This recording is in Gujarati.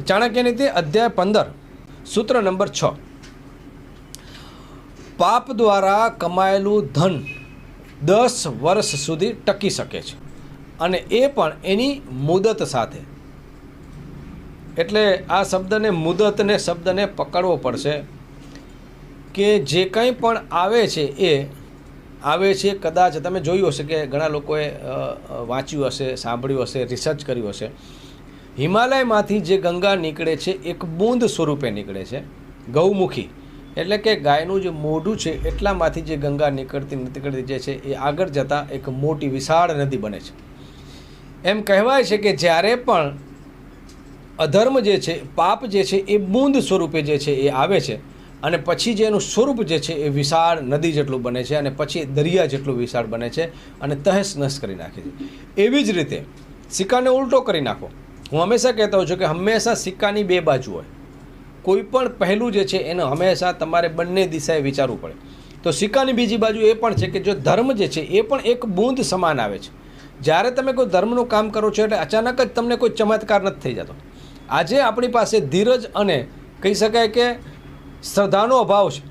ચાણક્ય નીતિ અધ્યાય પંદર, સૂત્ર નંબર છ. પાપ દ્વારા કમાયેલું ધન દસ વર્ષ સુધી ટકી શકે છે અને એ પણ એની મુદત સાથે. એટલે આ શબ્દને મુદતને શબ્દને પકડવો પડશે કે જે કંઈ પણ આવે છે એ, આવે છે કદાચ તમે જોયું હશે કે ઘણા લોકોએ વાંચ્યું હશે, સાંભળ્યું હશે, રિસર્ચ કર્યું હશે. હિમાલયમાંથી જે ગંગા નીકળે છે, એક બૂંદ સ્વરૂપે નીકળે છે, ગૌમુખી. એટલે કે ગાયનું જે મોઢું છે, એટલામાંથી જે ગંગા નીકળતી નીકળતી જે છે, એ આગળ જતાં એક મોટી વિશાળ નદી બને છે. એમ કહેવાય છે કે જ્યારે પણ અધર્મ જે છે, પાપ જે છે, એ બૂંદ સ્વરૂપે જે છે, એ આવે છે. અને પછી જે એનું સ્વરૂપ જે છે, એ વિશાળ નદી જેટલું બને છે અને પછી દરિયા જેટલું વિશાળ બને છે અને તહેસ નસ કરી નાખે છે. એવી જ રીતે સિક્કાને ઉલટો કરી નાખો. હું હંમેશા કહેતો હોઉં છું કે હંમેશા સિક્કાની બે બાજુ હોય. કોઈ પણ પહેલું જે છે એને હંમેશા તમારે બંને દિશાએ વિચારવું પડે. તો સિક્કાની બીજી બાજુ એ પણ છે કે જો ધર્મ જે છે એ પણ એક બૂંદ સમાન આવે છે. જ્યારે તમે કોઈ ધર્મનું કામ કરો છો એટલે અચાનક જ તમને કોઈ ચમત્કાર નથી થઈ જતો. આજે આપણી પાસે ધીરજ અને કહી શકાય કે શ્રદ્ધાનો અભાવ છે.